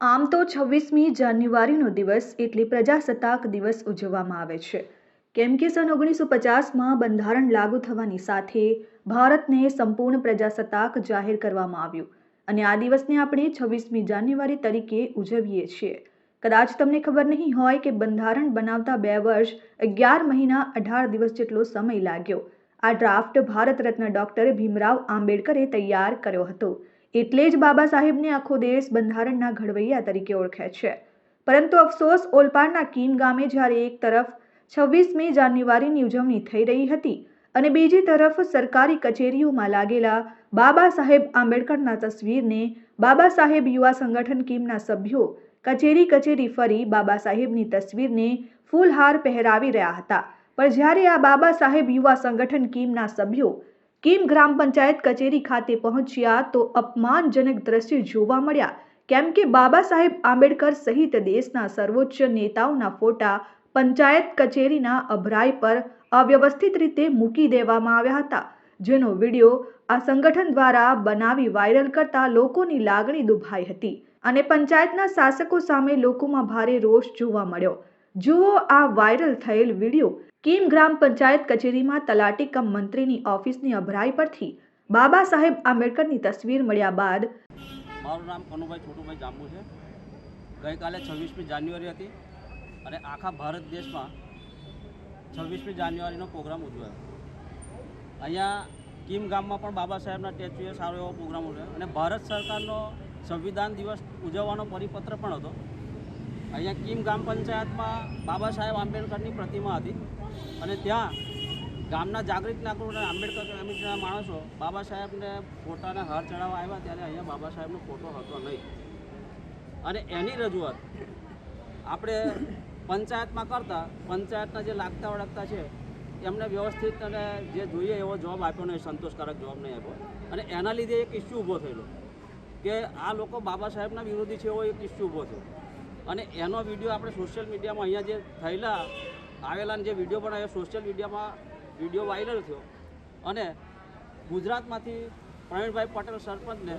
આમ તો છવ્વીસમી જાન્યુઆરીનો દિવસ એટલે પ્રજાસત્તાક દિવસ ઉજવવામાં આવે છે. કેમ કે સન ઓગણીસો પચાસમાં બંધારણ લાગુ થવાની સાથે ભારતને સંપૂર્ણ પ્રજાસત્તાક જાહેર કરવામાં આવ્યું અને આ દિવસને આપણે છવ્વીસમી જાન્યુઆરી તરીકે ઉજવીએ છીએ. કદાચ તમને ખબર નહીં હોય કે બંધારણ બનાવતા બે વર્ષ અગિયાર મહિના અઢાર દિવસ જેટલો સમય લાગ્યો. આ ડ્રાફ્ટ ભારત રત્ન ડોક્ટર ભીમરાવ આંબેડકરે તૈયાર કર્યો હતો. એટલે જ બાબા સાહેબને આખો દેશ બંધારણના ઘડવૈયા તરીકે ઓળખે છે. પરંતુ અફસોસ, ઓલપાડના કીમ ગામે જ્યારે એક તરફ છવ્વીસમી જાન્યુઆરીની ઉજવણી થઈ રહી હતી અને બીજી તરફ સરકારી કચેરીઓમાં લાગેલા બાબા સાહેબ આંબેડકરના તસવીરને બાબા સાહેબ યુવા સંગઠન કીમના સભ્યો કચેરી કચેરી ફરી બાબા સાહેબની તસવીરને ફૂલહાર પહેરાવી રહ્યા હતા. પણ જ્યારે આ બાબા સાહેબ યુવા સંગઠન કીમના સભ્યો કીમ ગ્રામ પંચાયત કચેરી ખાતે પહોંચ્યા તો અપમાનજનક દ્રશ્ય જોવા મળ્યા? કેમ કે બાબા સાહેબ આંબેડકર સહિત દેશના સર્વોચ્ચ નેતાઓના ફોટા પંચાયત કચેરીના અભરાઈ પર અવ્યવસ્થિત રીતે મૂકી દેવામાં આવ્યા હતા. જેનો વીડિયો આ સંગઠન દ્વારા બનાવી વાયરલ કરતા લોકોની લાગણી દુભાઈ હતી અને પંચાયતના શાસકો સામે લોકોમાં ભારે રોષ જોવા મળ્યો. જુઓ આ વાયરલ થયેલ વીડિયો. કીમ ગ્રામ પંચાયત કચેરીમાં તલાટી કમ મંત્રીની ઓફિસની અભરાઈ પરથી બાબા સાહેબ આંબેડકરની તસવીર મળ્યા બાદ મારું નામ કનુભાઈ છોટુભાઈ જાંબુ છે. ગઈકાલે છવ્વીસમી જાન્યુઆરી હતી અને આખા ભારત દેશમાં છવ્વીસમી જાન્યુઆરીનો પ્રોગ્રામ ઉજવાયો. અહીંયા કીમ ગામમાં પણ બાબા સાહેબના સ્ટેચ્યુએ સારો એવો પ્રોગ્રામ ઉજવ્યો. અને ભારત સરકારનો સંવિધાન દિવસ ઉજવવાનો પરિપત્ર પણ હતો. અહીંયા કીમ ગ્રામ પંચાયતમાં બાબા સાહેબ આંબેડકરની પ્રતિમા હતી. અને ત્યાં ગામના જાગૃત નાગરિકો આંબેડકર કમિટીના માણસો બાબા સાહેબને ફોટાને હાર ચડાવવા આવ્યા ત્યારે અહીંયા બાબા સાહેબનો ફોટો હતો નહીં. અને એની રજૂઆત આપણે પંચાયતમાં કરતા, પંચાયતના જે લાગતા વળગતા છે, એમને વ્યવસ્થિત અને જે જોઈએ એવો જવાબ આપ્યો નહીં, સંતોષકારક જવાબ નહીં આપ્યો. અને એના લીધે એક ઇસ્યુ ઊભો થયેલો કે આ લોકો બાબા સાહેબના વિરોધી છે એવો એક ઇસ્યુ ઊભો થયો. અને એનો વીડિયો આપણે સોશિયલ મીડિયામાં અહીંયા જે થયેલા આવેલા જે વીડિયો બનાવ્યો સોશિયલ મીડિયામાં વીડિયો વાયરલ થયો. અને ગુજરાતમાંથી પ્રવીણભાઈ પટેલ સરપંચને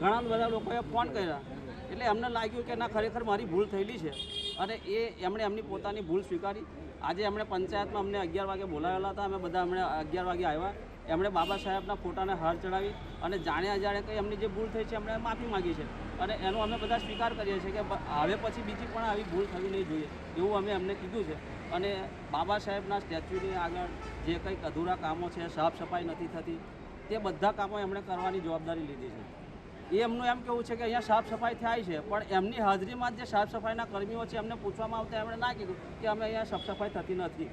ઘણા બધા લોકોએ ફોન કર્યા. એટલે એમને લાગ્યું કે ના, ખરેખર મારી ભૂલ થયેલી છે. અને એ એમણે એમની પોતાની ભૂલ સ્વીકારી. આજે એમણે પંચાયતમાં અમને અગિયાર વાગે બોલાવેલા હતા. અમે બધા અમને અગિયાર વાગે આવ્યા. એમણે બાબા સાહેબના ફોટાને હાર ચડાવી અને જાણે અજાણે કંઈ એમની જે ભૂલ થઈ છે એમણે માફી માગી છે. અને એનો અમે બધા સ્વીકાર કરીએ છીએ કે હવે પછી બીજી પણ આવી ભૂલ થવી નહીં જોઈએ, એવું અમે એમને કીધું છે. અને બાબા સાહેબના સ્ટેચ્યુની આગળ જે કંઈક અધૂરા કામો છે, સાફ સફાઈ નથી થતી, તે બધા કામો એમણે કરવાની જવાબદારી લીધી છે. એ એમનું એમ કેવું છે કે અહીંયા સાફ સફાઈ થાય છે, પણ એમની હાજરીમાં જ સાફ સફાઈના કર્મીઓ છે એમને પૂછવામાં આવતા એમણે ના કીધું કે અમે અહીંયા સાફ સફાઈ થતી નથી.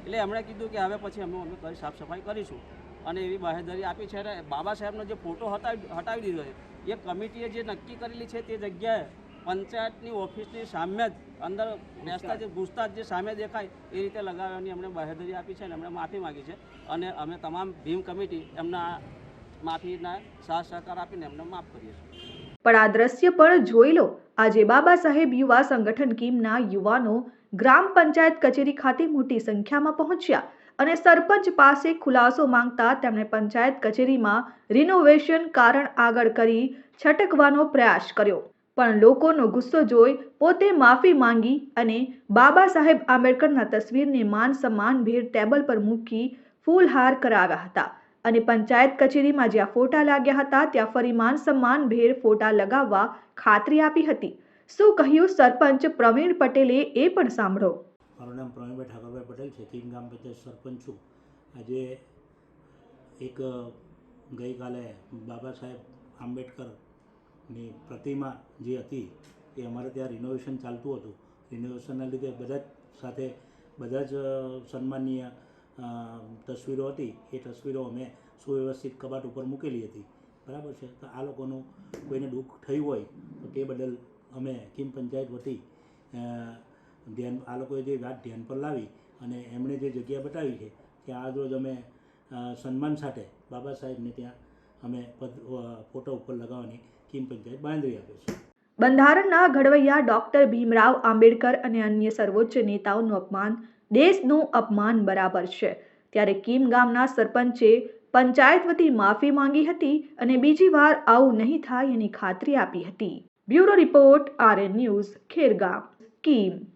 એટલે એમણે કીધું કે હવે પછી અમે અમે કરી સાફ સફાઈ કરીશું. અને એવી બાહેધરી આપી છે. અને બાબા સાહેબનો જે ફોટો હટાવી હટાવી દીધો છે, એ કમિટીએ જે નક્કી કરેલી છે તે જગ્યાએ પંચાયતની ઓફિસની સામે જ અંદર બેસતા જે ઘૂસતા જે સામે દેખાય, એ રીતે લગાવવાની એમણે બાહેધરી આપી છે અને અમને માફી માગી છે. અને અમે તમામ ભીમ કમિટી એમના માફીના સાથ સહકાર આપીને એમને માફ કરીએ છીએ. પણ આ દ્રશ્ય પણ જોઈ લો, આજે બાબા સાહેબ યુવા સંગઠન કીમના યુવાનો ગ્રામ પંચાયત કચેરી ખાતે મોટી સંખ્યામાં પહોંચ્યા. અને સરપંચ પાસે ખુલાસો માંગતા તેમણે પંચાયત કચેરીમાં રિનોવેશન કારણ આગળ કરી છટકવાનો પ્રયાસ કર્યો. પણ લોકોનો ગુસ્સો જોઈ પોતે માફી માંગી અને બાબા સાહેબ આંબેડકરના તસવીરને માન સન્માન ભેર ટેબલ પર મૂકી ફૂલહાર કરાવ્યા હતા. અને પંચાયત કચેરીમાં જ્યાં ફોટા લાગ્યા હતા, ત્યાં ફરી માન સન્માન ભેર ફોટા લગાવવા ખાતરી આપી હતી. શું કહ્યું સરપંચ પ્રવીણ પટેલે એ પણ સાંભળો. મારું નામ પ્રવીણભાઈ ઠાકોરભાઈ પટેલ છે કિંગ ગામ પંચાયત સરપંચ છું. આજે એક ગઈકાલે બાબા સાહેબ આંબેડકરની પ્રતિમા જે હતી એ અમારે ત્યાં રિનોવેશન ચાલતું હતું. રિનોવેશનના લીધે બધા જ સાથે બધા જ સન્માનીય તસવીરો હતી. એ તસવીરો અમે સુવ્યવસ્થિત કબાટ ઉપર મૂકેલી હતી. બરાબર છે? તો આ લોકોનું કોઈને દુઃખ થયું હોય તો તે બદલ અમે કિમ પંચાયત વતી ધ્યાન આ લોકોએ જે વાત ધ્યાન પર લાવી અને એમણે જે જગ્યા બતાવી છે ત્યાં આજરોજ અમે સન્માન સાથે બાબા સાહેબને ત્યાં અમે ફોટો ઉપર લગાવવાની કિમ પંચાયત બાંધવી આપે છે. બંધારણના ઘડવૈયા ડૉક્ટર ભીમરાવ આંબેડકર અને અન્ય સર્વોચ્ચ નેતાઓનું અપમાન દેશનું અપમાન બરાબર છે. ત્યારે કીમ ગામના સરપંચે પંચાયત વતી માફી માંગી હતી અને બીજી વાર આવું નહીં થાય એની ખાતરી આપી હતી. Bureau report RN news Khergam. Kim